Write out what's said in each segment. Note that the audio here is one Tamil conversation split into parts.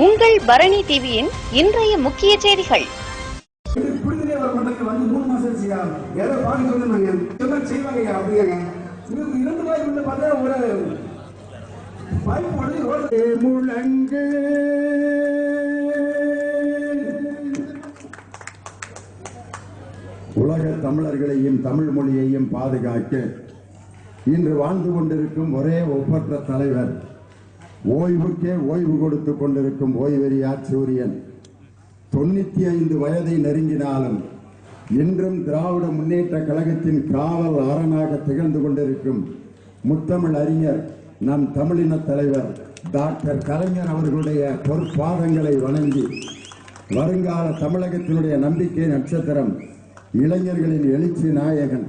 உங்கள் பரணி டிவியின் இன்றைய முக்கிய செய்திகள். முழங்கு உலக தமிழர்களையும் தமிழ் மொழியையும் பாதுகாக்க இன்று வாழ்ந்து கொண்டிருக்கும் ஒரே ஒப்பற்ற தலைவர் ஓய்வுக்கே ஓய்வு கொடுத்து கொண்டிருக்கும் ஓய்வெறியா சூரியன்? தொண்ணூத்தி ஐந்து வயதை நெருங்கினாலும் இன்றும் திராவிட முன்னேற்ற கழகத்தின் காவல் அரணாக திகழ்ந்து கொண்டிருக்கும் முத்தமிழ் அறிஞர் நம் தமிழின தலைவர் டாக்டர் கலைஞர் அவர்களுடைய பொற்பாதங்களை வணங்கி வருங்கால தமிழகத்தினுடைய நம்பிக்கை நட்சத்திரம் இளைஞர்களின் எழுச்சி நாயகன்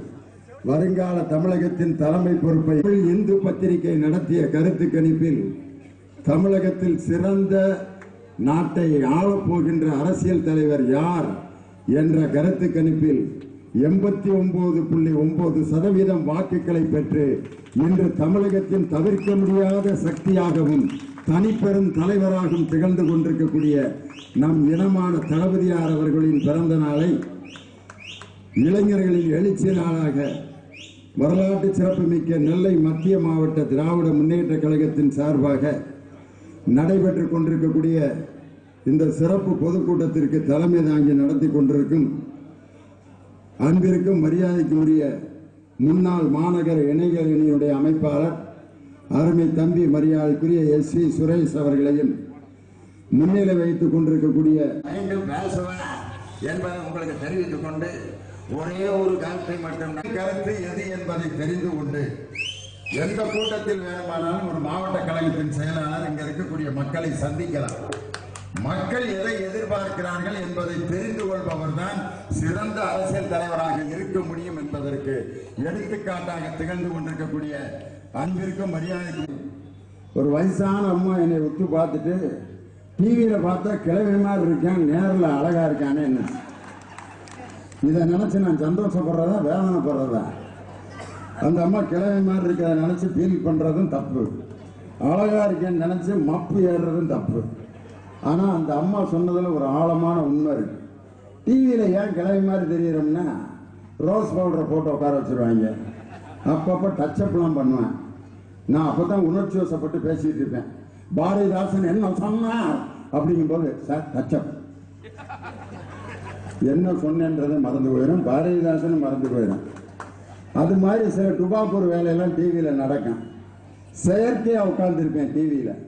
வருங்கால தமிழகத்தின் தலைமை பொறுப்பை இந்து பத்திரிகை நடத்திய கருத்து கணிப்பில் தமிழகத்தில் சிறந்த நாட்டை ஆளப்போகின்ற அரசியல் தலைவர் யார் என்ற கருத்து கணிப்பில் எண்பத்தி ஒன்பது புள்ளி ஒன்பது சதவீதம் வாக்குகளை பெற்று இன்று தமிழகத்தின் தவிர்க்க முடியாத சக்தியாகவும் தனிப்பெரும் தலைவராகவும் திகழ்ந்து கொண்டிருக்கக்கூடிய நம் இனமான தளபதியார் அவர்களின் பிறந்த நாளை இளைஞர்களின் எழுச்சி நாளாக வரலாற்று சிறப்புமிக்க நெல்லை மத்திய மாவட்ட திராவிட முன்னேற்ற கழகத்தின் சார்பாக நடைபெற்றுக் கொண்டிருக்கக்கூடிய இந்த சிறப்பு பொதுக்கூட்டத்திற்கு தலைமை தாங்கி நடத்தி கொண்டிருக்கும் அன்பிற்கும் மரியாதைக்கு உரிய முன்னாள் மாநகர இணைகள் அமைப்பாளர் அருமை தம்பி மரியாதைக்குரிய எஸ் சி சுரேஷ் அவர்களையும் முன்னிலை வைத்துக் கொண்டிருக்கக்கூடிய மீண்டும் பேசுவேன் என்பதை உங்களுக்கு தெரிவித்துக் கொண்டு ஒரே ஒரு கருத்தை மட்டும் கருத்து எது என்பதை தெரிந்து கொண்டு எந்த கூட்டத்தில் வேணுமானாலும் ஒரு மாவட்ட கழகத்தின் செயலாளர் இங்க இருக்கக்கூடிய மக்களை சந்திக்கலாம். மக்கள் எதை எதிர்பார்க்கிறார்கள் என்பதை தெரிந்து கொள்பவர் தான் சிறந்த அரசியல் தலைவராக இருக்க முடியும் என்பதற்கு எடுத்துக்காட்டாக திகழ்ந்து கொண்டிருக்கக்கூடிய அன்பிற்கும் மரியாதைக்கும் ஒரு வயசான அம்மா என்னை உத்து பார்த்துட்டு டிவியில பார்த்தா கிழமை மாதிரி இருக்கேன் நேரில் அழகா இருக்கானே என்ன இதை நினைச்சு நான் சந்தோஷப்படுறதா வேதனைப்படுறதா? அந்த அம்மா கிழமை மாதிரி இருக்கிறத நினைச்சு ஃபீல் பண்றதும் தப்பு. அழகா இருக்கேன்னு நினைச்சு மப்பு ஏறுறதும் தப்பு. ஆனா அந்த அம்மா சொன்னதுல ஒரு ஆழமான உண்மை இருக்கு. டிவியில ஏன் கிளவி மாதிரி தெரியறோம்னா ரோஸ் பவுடரை போட்டு உட்கார வச்சிருவாங்க. அப்பப்போ டச்சப்லாம் பண்ணுவேன். நான் அப்பதான் உணர்ச்சி வசப்பட்டு பேசிட்டு இருப்பேன். பாரதிதாசன் என்ன சொன்னார்? அப்படிங்கும்போது சார் டச்சப் என்ன சொன்னேன்றதை மறந்து போயிடும் பாரதிதாசன் மறந்து போயிடும் அது மாதிரி சில டுபாக்கூர் வேலையெல்லாம் டிவியில் நடக்கும். செயற்கையாக உட்காந்துருப்பேன் டிவியில்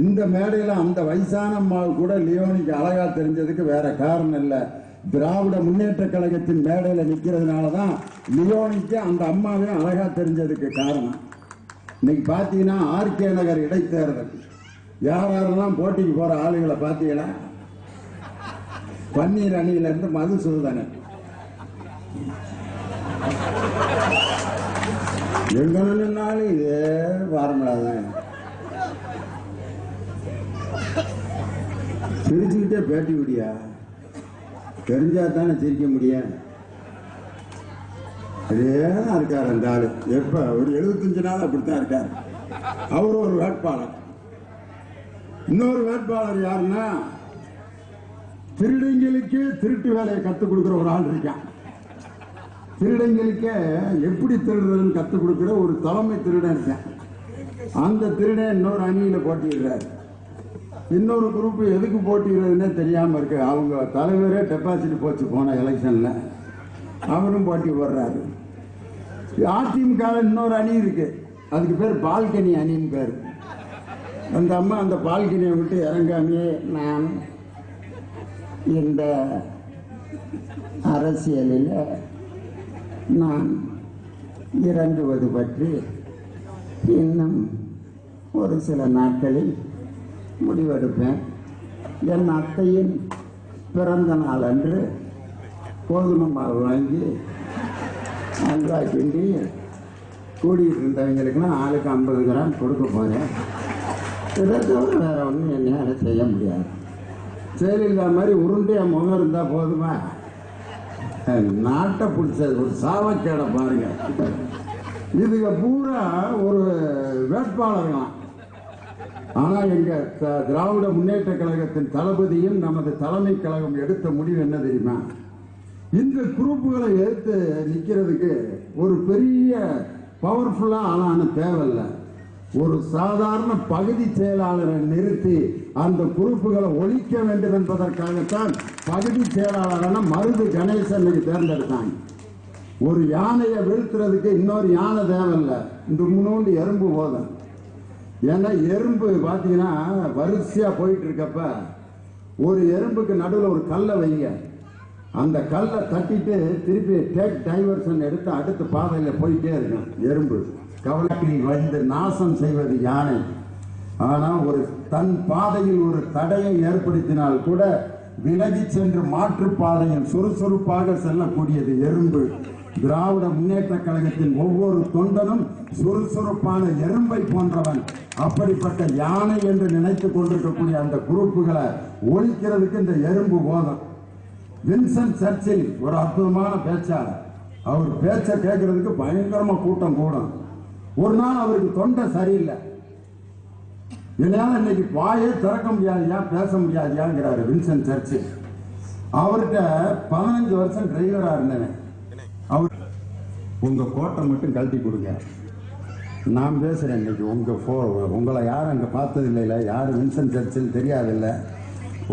இந்த மேடையில் அந்த வயசான அம்மா கூட லியோனிக்கு அழகாக தெரிஞ்சதுக்கு வேற காரணம் இல்லை. திராவிட முன்னேற்ற கழகத்தின் மேடையில் நிற்கிறதுனால தான் லியோனிக்கு அந்த அம்மாவே அழகாக தெரிஞ்சதுக்கு காரணம். இன்னைக்கு பார்த்தீங்கன்னா ஆர்கே நகர் இடைத்தேர்தல். யார் யாரெல்லாம் போட்டிக்கு போகிற ஆளுகளை பார்த்தீங்கன்னா பன்னீர் அணியிலிருந்து மதுசூதனன் எங்க நின்னாலும் இதே ஃபார்முலா தான் சிரிச்சுக்கிட்டே பேட்டி விடியா தெரிஞ்சா தானே சிரிக்க முடியும். அதே தான் இருக்கார் அந்த ஆளு. எப்ப? ஒரு எழுபத்தஞ்சு நாள் அப்படித்தான் இருக்கார். அவர் ஒரு வேட்பாளர். இன்னொரு வேட்பாளர் யாருன்னா திருடங்களுக்கு திருட்டு வேலையை கத்துக் கொடுக்குற ஒரு ஆள் இருக்கான். திருடங்களுக்கே எப்படி திருடுறதுன்னு கத்துக் கொடுக்கிற ஒரு தலைமை திருடன் இருக்கேன். அந்த திருடன் இன்னொரு அணியில போட்டிடுறாரு இன்னொரு குரூப் எதுக்கு போட்டிடுறதுன்னே தெரியாம இருக்கு. அவங்க தலைவரே டெபாசிட் போச்சு போன எலெக்ஷன்ல அவரும் போட்டி போடுறாரு. அதிமுக இன்னொரு அணி இருக்கு. அதுக்கு பேர் பால்கனி அணின்னு பேர். அந்த அம்மா அந்த பால்கனியை விட்டு இறங்காமையே நான் இந்த அரசியலில் நான் இறங்குவது பற்றி இன்னும் ஒரு சில நாட்களில் முடிவெடுப்பேன். என் அத்தையின் பிறந்த நாள் அன்று கோதுமை மாவு வாங்கி அல்வா கிண்டி கூடிட்டு இருந்தவங்களுக்குலாம் ஆளுக்கு ஐம்பது கிராம் கொடுக்க போகிறேன் இதை தவிர வேறு ஒன்றும் என்னால் செய்ய முடியாது. சரி இல்லாத மாதிரி உருண்டையாக முகம் இருந்தால் போதுமா? நாட்டை பிடிச்சது ஒரு சாவக்கேடை பாருங்க. இதுக பூரா ஒரு வேட்பாளர்களாம். ஆனா எங்க த- திராவிட முன்னேற்ற கழகத்தின் தளபதியும் நமது தலைமை கழகம் எடுத்த முடிவு என்ன தெரியுமா? இந்த குரூப்புகளை எடுத்து நிக்கிறதுக்கு ஒரு பெரிய பவர்ஃபுல்லா ஆளான தேவையில்லை. ஒரு சாதாரண பகுதி செயலாளரை நிறுத்தி அந்த குரூப்புகளை ஒழிக்க வேண்டும் என்பதற்காகத்தான் பகுதி செயலாளரான மருது கணேசன் தேர்ந்தெடுத்தாங்க. ஒரு யானையை வீழ்த்துறதுக்கு இன்னொரு யானை தேவையில்லை. இந்த முன்னோண்டு எறும்பு போதும். ஏன்னா எறும்பு பார்த்தீங்கன்னா வரிசையாக போயிட்டு இருக்கப்ப ஒரு எறும்புக்கு நடுவில் ஒரு கல்லை வைங்க. அந்த கல்லை தட்டிட்டு திருப்பி டேக் டைவர்ஷன் எடுத்து அடுத்த பாதையில் போயிட்டே இருக்கும் எறும்பு. கவலைக்கு வந்து நாசம் செய்வது யானை. ஆனால் ஒரு தன் பாதையில் ஒரு தடையை ஏற்படுத்தினால் கூட விலகி சென்று மாற்று பாதையில் சுறுசுறுப்பாக செல்லக்கூடியது எறும்பு. திராவிட முன்னேற்ற கழகத்தின் ஒவ்வொரு தொண்டனும் சுறுசுறுப்பான எறும்பை போன்றவன். அப்படிப்பட்ட யானை என்று நினைத்துக் கொண்டிருக்கக்கூடிய அந்த குரூப்புகளை ஒழிக்கிறதுக்கு இந்த எறும்பு போதும். வின்சென்ட் சர்ச்சில் ஒரு அற்புதமான பேச்சாளர். அவர் பேச்சை கேட்கறதுக்கு பயங்கரமா கூட்டம் கூடும். ஒரு நாள் அவருக்கு தொண்டை சரியில்லை. என்னால இன்னைக்கு வாயே திறக்க முடியாதியா பேச முடியாதியாங்கிறாரு வின்சென்ட் சர்ச்சு அவர்கிட்ட பதினஞ்சு வருஷம் டிரைவரா இருந்தேன். அவர் உங்க கோட்டை மட்டும் கழட்டி கொடுங்க. நான் பேசுறேன் இன்னைக்கு உங்க ஃபோ உங்களை யாரும் அங்க பார்த்தது இல்லைல்ல யார் வின்சென்ட் சர்ச்சில் தெரியாதில்ல.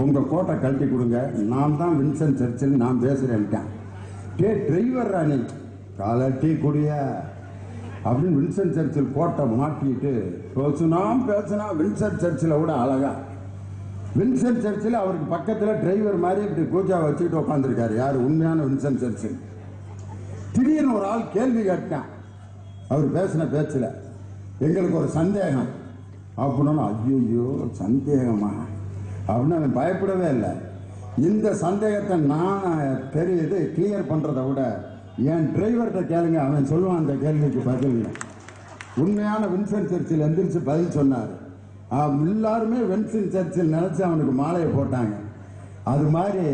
உங்க கோட்டை கழட்டி கொடுங்க. நான் தான் வின்சென்ட் சர்ச்சில் நான் பேசுறேன்ட்டேன். டே டிரைவர் ராணி கலட்டி குடியா? அப்படின்னு வின்சென்ட் சர்ச்சில் கோட்டை மாட்டிட்டு பேசுனா பேசுனா வின்சென்ட் சர்ச்சில் விட அழகா. வின்சென்ட் சர்ச்சில் அவருக்கு பக்கத்தில் டிரைவர் மாதிரி இப்படி பூஜா வச்சுக்கிட்டு உட்காந்துருக்காரு யார்? உண்மையான வின்சென்ட் சர்ச்சில். திடீர்னு ஒரு ஆள் கேள்வி கேட்டான். அவர் பேசின பேச்சில் எங்களுக்கு ஒரு சந்தேகம். அப்படின்னா ஐயோ சந்தேகமா? அப்படின்னு அவன் பயப்படவே இல்லை. இந்த சந்தேகத்தை நான் தெரியுது கிளியர் பண்ணுறதை விட என் டிரைவர்கிட்ட கேளுங்க அவன் சொல்லுவான் அந்த கேள்விக்கு பதில். உண்மையான வின்சென்ட் சர்ச்சில் எந்திரிச்சு பதில் சொன்னார். அவன் எல்லாருமே வின்சென்ட் சர்ச்சில் நினைச்சு அவனுக்கு மாலையை போட்டாங்க. அது மாதிரி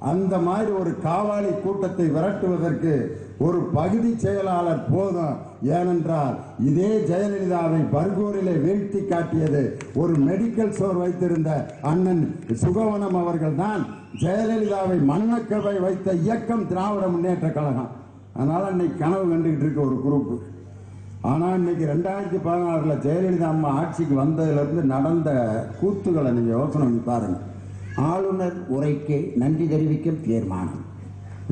அந்த மாதிரி ஒரு காவாலி கூட்டத்தை விரட்டுவதற்கு ஒரு பகுதி செயலாளர் போதும். ஏனென்றால் இதே ஜெயலலிதாவை பர்கூரிலே வீழ்த்தி காட்டியது ஒரு மெடிக்கல் ஸ்டோர் வைத்திருந்த அண்ணன் சுகவனம் அவர்கள் தான் ஜெயலலிதாவை மண்ணக்கவை வைத்த இயக்கம் திராவிட முன்னேற்ற கழகம். அதனால இன்னைக்கு கனவு கண்டுகிட்டு இருக்க ஒரு குரூப்பு ஆனால் இன்னைக்கு ரெண்டாயிரத்தி பதினாறில் ஜெயலலிதா அம்மா ஆட்சிக்கு வந்ததுலேருந்து நடந்த கூத்துகளை நீங்கள் யோசனை பண்ணி பாருங்க. ஆளுநர் உரைக்கு நன்றி தெரிவிக்கும் தீர்மானம்.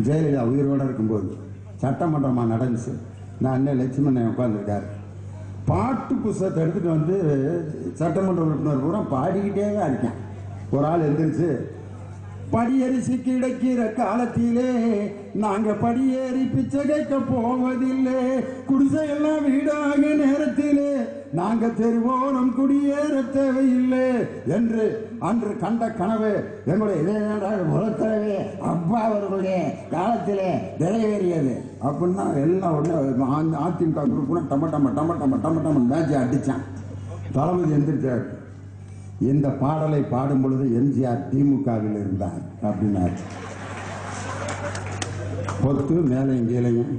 ஜெயலலிதா உயிரோட இருக்கும்போது சட்டமன்றமாக நடந்துச்சு. நான் அண்ணன் லட்சுமணன் உட்காந்துருக்காரு பாட்டு புஸ்தகத்தை எடுத்துகிட்டு வந்து சட்டமன்ற உறுப்பினர் பூரா பாடிக்கிட்டே தான் இருக்கேன். ஒரு ஆள் எந்திரிச்சு படியரிசி கிடைக்கிற காலத்திலே நாங்க படியேறி பிச்சை கேட்க போவதில்லை. குடிசையெல்லாம் வீடாக நேரத்திலே நாங்க தெருவோனம் குடியேற தேவையில்லை என்று அன்று கண்ட கனவு எங்களுடைய இதயநாடாக முகக்கனவே அப்பா அவர்களுடைய காலத்திலே நிறைவேறியது. அப்படின்னா எல்லாம் உடனே அதிமுக குரூப்னா டம டம டம டம டம டம மேட்சை அடிச்சான். தளபதி எந்திரிச்சார். இந்த பாடலை பாடும் பொழுது எம்ஜிஆர் திமுகவில் இருந்தார் அப்படின்னாரு. பொத்து மேலையும் கீழையும்.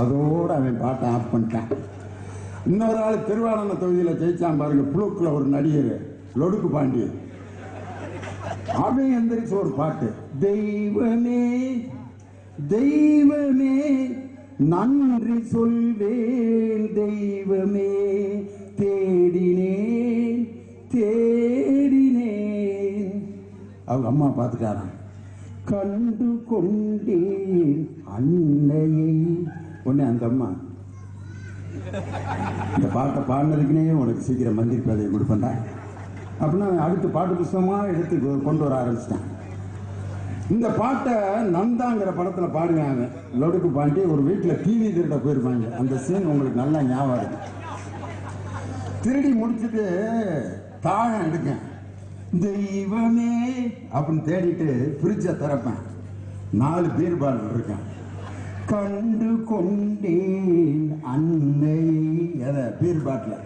அதோடு அவன் பாட்டை ஆஃப் பண்ணிட்டான். இன்னொரு ஆள் திருவாரண தொகுதியில் ஜெயிச்சான் பாருங்க புழுக்குல ஒரு நடிகர் லொடுக்கு பாண்டி அவன் எந்திரிச்சு ஒரு பாட்டு தெய்வமே தெய்வமே நன்றி சொல்வேன் தெய்வமே தேடினேன் தேடினேன். அவங்க அம்மா பார்த்துட்டாராம் கண்டு கொண்டேன் அன்னையை. உடனே அந்த அம்மா இந்த பாட்டை பாடினதுக்குனே உனக்கு சீக்கிரம் மந்திரி பதவி கொடுப்பேன்டா. அப்படின்னா அவன் அடுத்து பாட்டு புஸ்தகமா எடுத்து கொ- கொண்டு வர ஆரம்பிச்சிட்டான். இந்த பாட்டை நந்தாங்கிற படத்தில் பாடுவேன் அவன். லொடுக்கு பாண்டி ஒரு வீட்டில் டிவி திருட போயிருப்பாங்க. அந்த சீன் உங்களுக்கு நல்லா ஞாபகம் இருக்கு. திருடி முடிச்சுட்டு தாழம் எடுக்கேன். தெய்வமே அப்படின்னு தேடிட்டு ஃப்ரிட்ஜை திறப்பேன். நாலு பீர்பால் இருக்கேன். கண்டு கொண்டேன் அன்னை. எதை? பீர் பாட்டில்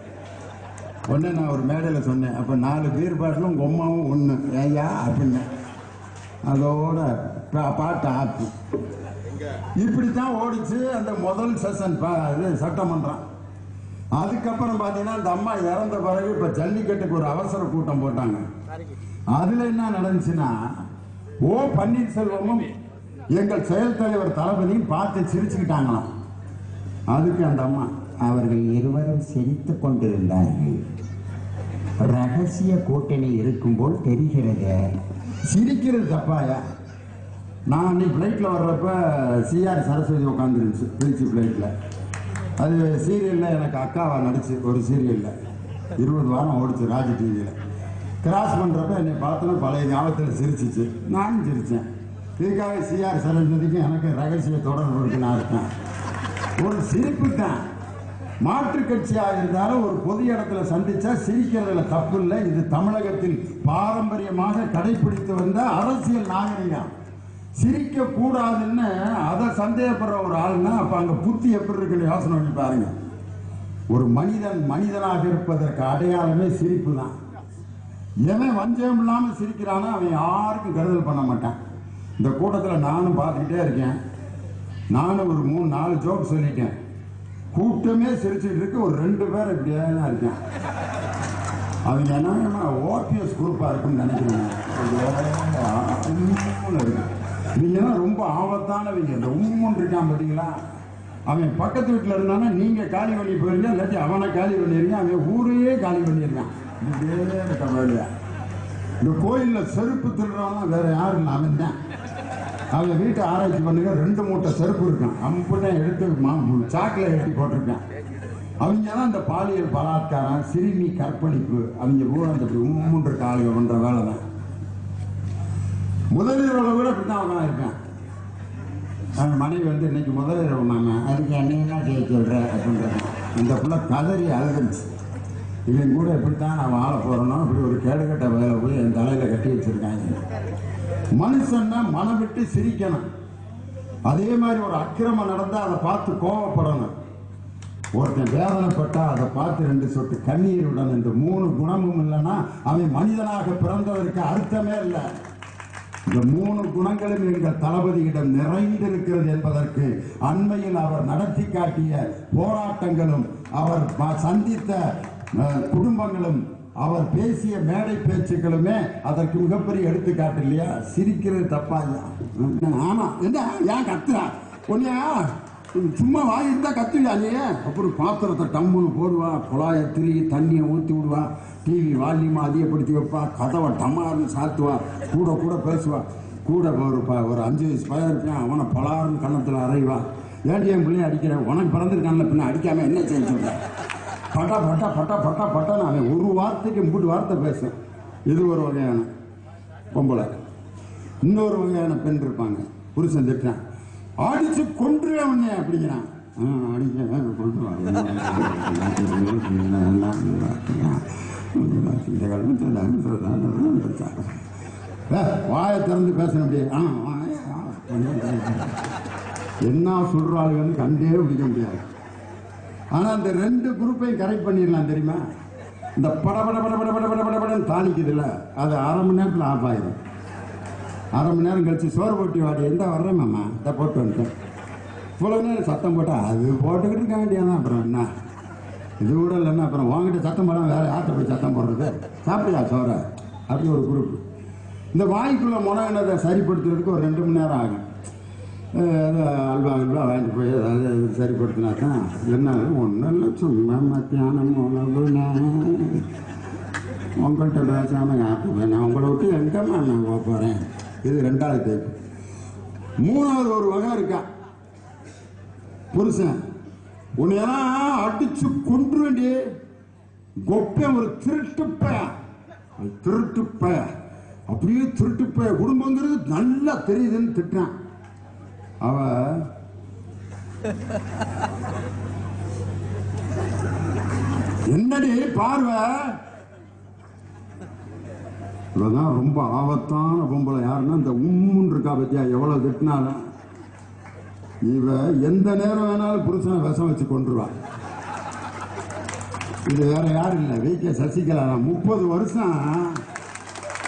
உடனே நான் ஒரு மேடையில் சொன்னேன். அப்போ நாலு பீர் பாட்டிலும் அம்மாவும் ஒன்று ஏயா அப்படின்னு. அதோட பாட்டு ஆப்பு இப்படித்தான் ஓடிச்சு அந்த முதல் செஷன் இது சட்டமன்றம். அதுக்கப்புறம் பாத்தீங்கன்னா இந்த அம்மா இறந்த பிறகு இப்ப ஜல்லிக்கட்டுக்கு ஒரு அவசர கூட்டம் போட்டாங்க. அதுல என்ன நடந்துச்சுன்னா ஓ பன்னீர்செல்வமும் எங்கள் செயல் தலைவர் தளபதியும் பார்த்து சிரிச்சுக்கிட்டாங்களாம். அதுக்கு அந்த அம்மா அவர்கள் இருவரும் சிரித்துக் கொண்டிருந்தார்கள். ரகசிய கூட்டணி இருக்கும் போல் தெரிகிறது. சிரிக்கிறது தப்பாயா நான் அன்னைக்கு ஃப்ளைட்டில் வர்றப்ப சிஆர் சரஸ்வதி உட்காந்துருந்துச்சு திருச்சி ஃப்ளைட்டில் அது சீரியலில் எனக்கு அக்காவா நடிச்சு ஒரு சீரியலில் இருபது வாரம் ஓடிச்சு ராஜ் டிவியில் கிராஸ் பண்ணுறப்ப என்னை பார்த்தோன்னா பழைய ஞாபகத்தில் சிரிச்சிச்சு. நானும் சிரித்தேன் திருக்காவை சிஆர் சரஸ்வதிக்கும் எனக்கு ரகசிய தொடர்பு இருக்குன்னு அர்த்தம் ஒரு சிரிப்பு தான். மாற்று கட்சியாக இருந்தாலும் ஒரு பொது இடத்துல சந்திச்சா சிரிக்கிறதுல தப்பு இல்லை. இது தமிழகத்தில் பாரம்பரியமாக கடைபிடித்து வந்த அரசியல் நாகரிகம். சிரிக்க கூடாதுன்னு அதை சந்தேகப்படுற ஒரு ஆளுன்னா அப்ப அங்க புத்தி எப்படி இருக்குன்னு யோசனை பண்ணி பாருங்க. ஒரு மனிதன் மனிதனாக இருப்பதற்கு அடையாளமே சிரிப்பு தான். எவன் வஞ்சம் இல்லாமல் சிரிக்கிறானோ அவன் யாருக்கும் கருதல் பண்ண மாட்டான். இந்த கூட்டத்தில் நானும் பார்த்துக்கிட்டே இருக்கேன். நானும் ஒரு மூணு நாலு ஜோக் சொல்லிட்டேன். கூட்டமே சிரிச்சுட்டு இருக்கு ஒரு ரெண்டு பேர் இப்படியே தான் இருக்கேன். அவங்க என்ன ஓபிஎஸ் குரூப்பாக இருக்குன்னு நினைக்கிறேன் நீங்கள்லாம் ரொம்ப ஆபத்தானவங்க இந்த உம்முன்னு இருக்கான் பார்த்தீங்களா அவன் பக்கத்து வீட்டில் இருந்தானா நீங்கள் காலி பண்ணி போயிருங்க இல்லாட்டி அவனை காலி பண்ணிருங்க அவன் ஊரையே காலி பண்ணியிருக்கான் இப்படியே இருக்க வேலையா இந்த கோயிலில் செருப்பு திருடுறவன் வேற யாரும் இல்லை அவன் தான் அவங்க வீட்டை ஆராய்ச்சி பண்ணுங்க ரெண்டு மூட்டை செருப்பு இருக்கும். அம்புட்டன் எடுத்து மா- எட்டி போட்டிருக்கேன். அவங்க தான் இந்த பாலியல் பலாத்காரம் சிறுமி கற்பழிப்பு அவங்க பூரா அந்த மூன்று காலையில் பண்ற வேலை தான். முதலீரோட விட அப்படித்தான் அவன் இருக்கான் அவன் மனைவி வந்து இன்னைக்கு முதலீரவு மாமா அதுக்கு என்னென்ன செய்ய சொல்கிற அப்படின்றாங்க. இந்த புள்ள கதறி அழுதுச்சு. இவன் கூட எப்படித்தான் நான் வாழ போகிறோம் அப்படி ஒரு கேடுகட்ட வேலை போய் என் தலையில் கட்டி வச்சிருக்காங்க. மனுஷன்னா மனம் விட்டு சிரிக்கணும். அதே மாதிரி ஒரு அக்கிரமம் நடந்தா அதை பார்த்து கோவப்படணும். ஒருத்தன் வேதனைப்பட்டா அதை பார்த்து ரெண்டு சொட்டு கண்ணீர் விடணும். இந்த மூணு குணமும் இல்லைன்னா அவன் மனிதனாக பிறந்ததற்கு அர்த்தமே இல்லை. இந்த மூணு குணங்களும் எங்கள் தளபதியிடம் நிறைந்திருக்கிறது என்பதற்கு அண்மையில் அவர் நடத்தி காட்டிய போராட்டங்களும் அவர் ப- சந்தித்த குடும்பங்களும் அவர் பேசிய மேடை பேச்சுக்களுமே அதற்கு மிகப்பெரிய எடுத்துக்காட்டு இல்லையா? சிரிக்கிறது தப்பா இல்லையா? ஆமா. என்ன ஏன் கத்துறா? ஒன்னியா சும்மா வாய் இருந்தா கத்துவியா நீ? அப்புறம் பாத்திரத்தை டம்முன்னு போடுவா குழாயை திருகி தண்ணியை ஊற்றி விடுவா டிவி வால்யூமா அதிகப்படுத்தி வைப்பா கதவை டமார்னு சாத்துவா கூட கூட பேசுவா. கூட ஒரு ப- ஒரு அஞ்சு வயசு பையன் இருப்பான் அவனை பலாருன்னு கன்னத்தில் அறைவா. ஏடிஎம் பிள்ளையும் அடிக்கிறேன் உனக்கு பிறந்திருக்கான்ல பின்ன அடிக்காம என்ன செய்ய சொல்ற? பட்டா பட்டா பட்டா பட்டா பட்டா நான் ஒரு வார்த்தைக்கு மூட்டு வார்த்தை பேசுவேன் இது ஒரு வகையான பொம்பளை. இன்னொரு வகையான பெண் இருப்பாங்க. புருஷன் திட்டான் அடிச்சு கொன்று அவனே அப்படிங்கிறான். ஆ, அடிக்க கொன்றுவான். வாயை திறந்து பேசணும் அப்படியே. ஆ, ஆ, என்ன சொல்றாளுன்னு கண்டே பிடிக்க முடியாது. ஆனால் அந்த ரெண்டு குரூப்பையும் கரெக்ட் பண்ணிடலாம் தெரியுமா? இந்த படபட படபட படபட படபடன்னு தாளிக்குதுல்ல. அது அரை மணி நேரத்தில் ஆஃப் ஆகிடும் அரை மணி நேரம் கழிச்சு சோறு போட்டி வாடி எந்த வர்றேன் மாமா? இதை போட்டு வந்துட்டேன். இவ்வளோ நேரம் சத்தம் போட்டால் அது போட்டுக்கிட்டு இருக்க வேண்டியதான் அப்புறம் என்ன? இது கூட இல்லைன்னா அப்புறம் வாங்கிட்ட சத்தம் போடாமல் வேற யார்கிட்ட போய் சத்தம் போடுறது? சாப்பிடுதா சோற? அப்படி ஒரு குரூப் இந்த வாய்க்குள்ளே முனகினதை சரிப்படுத்துறதுக்கு ஒரு ரெண்டு மணி நேரம் ஆகும். அல்வா அல்வா வாங்கிட்டு போய் அதாவது சரிப்படுத்தினா தான் என்ன ஒன்றும் இல்லை சும்மா மத்தியானம் உணவு நான் உங்கள்கிட்ட பேசாம ஞாபகம் நான் உங்களை விட்டு எங்கம்மா நான் போக போகிறேன் இது ரெண்டாவது டைப் மூணாவது ஒரு வகை இருக்கா? புருஷன். உன்னையெல்லாம் அடிச்சு கொன்று வேண்டி கொப்பை ஒரு திருட்டுப்பய திருட்டுப்பய அது அப்படியே திருட்டுப்பய குடும்பங்கிறது நல்லா தெரியுதுன்னு திட்டான் அவ என்னடி பார்வை? இவதான் ரொம்ப ஆபத்தான பொம்பளை. யாருன்னா இந்த உம்முன் இருக்கா பத்தியா? எவ்வளவு திட்டினாலும். இவ எந்த நேரம் வேணாலும் புருஷனை விஷம் வச்சு கொண்டுருவா இது வேற யாரும் இல்லை. வி. கே. சசிகலா முப்பது வருஷம்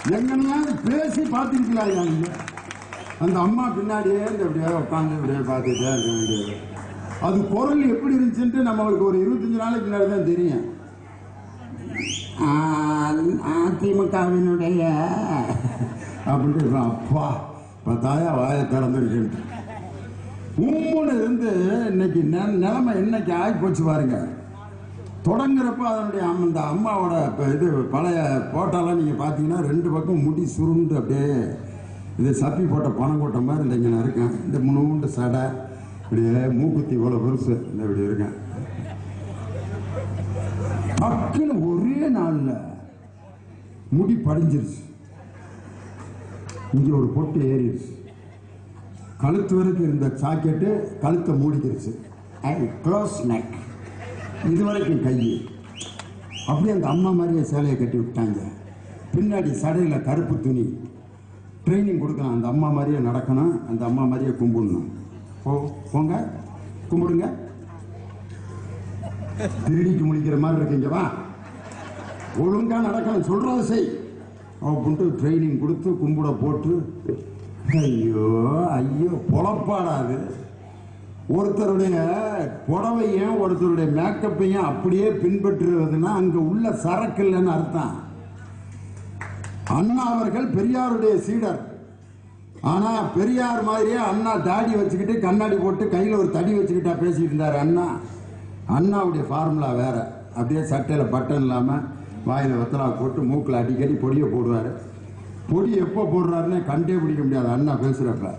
எங்கனையாவது பேசி பார்த்துருக்கலாம் அந்த அம்மா பின்னாடியே இந்த இப்படியே உட்காந்து இப்படியே பார்த்துட்டே இருக்க வேண்டியது. அது பொருள் எப்படி இருந்துச்சுன்ட்டு நம்மளுக்கு ஒரு இருபத்தஞ்சு நாளைக்கு முன்னாடி தான் தெரியும். அதிமுகவினுடைய அப்படின்ட்டு அப்பா பத்தாயா வாயை திறந்துருக்குன்ட்டு உம்முன்னு இருந்து இன்னைக்கு நெ- நிலைமை இன்னைக்கு ஆகி போச்சு பாருங்க. தொடங்குறப்ப அதனுடைய அம்- அந்த அம்மாவோட இப்போ இது பழைய போட்டாலாம் நீங்கள் பார்த்தீங்கன்னா ரெண்டு பக்கம் முடி சுருண்டு அப்படியே இது சப்பி போட்ட பணம் கொட்ட மாதிரி இந்த இங்கே நான் இருக்கேன். இந்த முணுண்டு சடை இப்படியே மூக்குத்தி இவ்வளோ பெருசு. இந்த இப்படி இருக்கேன். டக்குன்னு ஒரே நாளில் முடி படிஞ்சிருச்சு. இங்கே ஒரு பொட்டு ஏறிடுச்சு. கழுத்து வரைக்கும் இருந்த சாக்கெட்டு கழுத்தை மூடிக்கிருச்சு. Close neck. இது வரைக்கும் கை. அப்படியே அந்த அம்மா மாதிரியே சேலையை கட்டி விட்டாங்க. பின்னாடி சடையில் கருப்பு துணி. ட்ரைனிங் கொடுக்கலாம் அந்த அம்மா மாதிரியே நடக்கணும். அந்த அம்மா மாதிரியே கும்பிடணும். போ போங்க. கும்பிடுங்க. திருடிக்கு முடிக்கிற மாதிரி இருக்கீங்க வா. ஒழுங்கா நடக்கணும். சொல்றத செய். அப்படின்ட்டு ட்ரைனிங் கொடுத்து கும்பிட போட்டு. ஐயோ ஐயோ பொழப்பாடாது ஒருத்தருடைய புடவையும் ஒருத்தருடைய மேக்கப்பையும் அப்படியே பின்பற்றுவதுன்னா அங்கே உள்ள சரக்கு இல்லைன்னு அர்த்தம். அண்ணா அவர்கள் பெரியாருடைய சீடர். ஆனா பெரியார் மாதிரியே அண்ணா தாடி வச்சுக்கிட்டு கண்ணாடி போட்டு கையில ஒரு தடி வச்சுக்கிட்டா பேசிட்டு இருந்தார் அண்ணா. அண்ணாவுடைய ஃபார்முலா வேற. அப்படியே சட்டையில பட்டன் இல்லாம வாயில வெத்தலா போட்டு மூக்கில் அடிக்கடி பொடியை போடுவாரு. பொடி எப்போ போடுறாருன்னு கண்டே பிடிக்க முடியாது. அண்ணா பேசுறப்ப.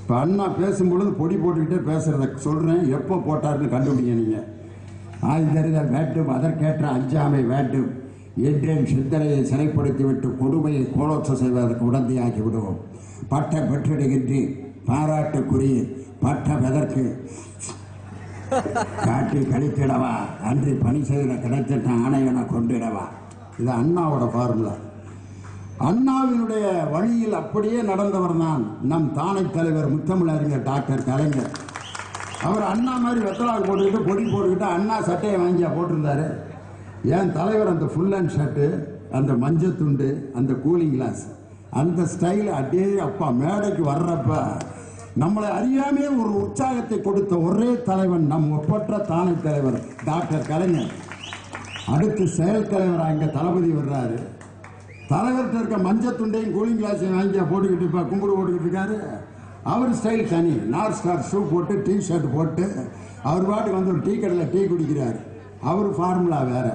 இப்போ அண்ணா பேசும்பொழுது பொடி போட்டுக்கிட்டே பேசுறத சொல்றேன். எப்போ போட்டாருன்னு கண்டுபிடிங்க நீங்க. ஆய்தறிதல் வேண்டும் அதற்கேற்ற அஞ்சாமை வேண்டும் என்றேன் சிந்தனையை சிறைப்படுத்திவிட்டு கொடுமையை கோலோச்ச செய்வதற்கு உடந்தையாகி விடுவோம் பட்ட பெற்றிடுகின்றி பாராட்டுக்குரிய பட்ட வெதற்கு காட்டி கழித்திடவா? அன்று பணி செய்த கிடைத்திட்ட ஆணையனை கொண்டிடவா இது அண்ணாவோட ஃபார்முலா அண்ணாவினுடைய வழியில் அப்படியே நடந்தவர் தான் நம் தானை தலைவர் முத்தமிழறிஞர் டாக்டர் கலைஞர். அவர் அண்ணா மாதிரி வெத்தலாக்கு போட்டுக்கிட்டு பொடி போட்டுக்கிட்டு அண்ணா சட்டையை வாங்கியா போட்டிருந்தாரு. என் தலைவர் அந்த ஃபுல் அண்ட் ஷர்ட்டு அந்த மஞ்சள் துண்டு அந்த கூலிங் கிளாஸ் அந்த ஸ்டைல் அடே அப்பா மேடைக்கு வர்றப்ப நம்மளை அறியாமே ஒரு உற்சாகத்தை கொடுத்த ஒரே தலைவன் நம் ஒப்பற்ற தானை தலைவர் டாக்டர் கலைஞர். அடுத்து செயல் தலைவர் அங்க தளபதி வர்றாரு. தலைவர்கிட்ட இருக்க மஞ்சள் துண்டையும் கூலிங் கிளாஸையும் வாங்கி போட்டுக்கிட்டு இப்போ கும்பிடு போட்டுக்கிட்டு இருக்காரு. அவர் ஸ்டைல் தனி. நார்த் ஸ்டார் ஷூ போட்டு டீ ஷர்ட் போட்டு அவர் பாட்டுக்கு வந்து ஒரு டீ கடையில் டீ குடிக்கிறார். அவர் ஃபார்முலா வேறு.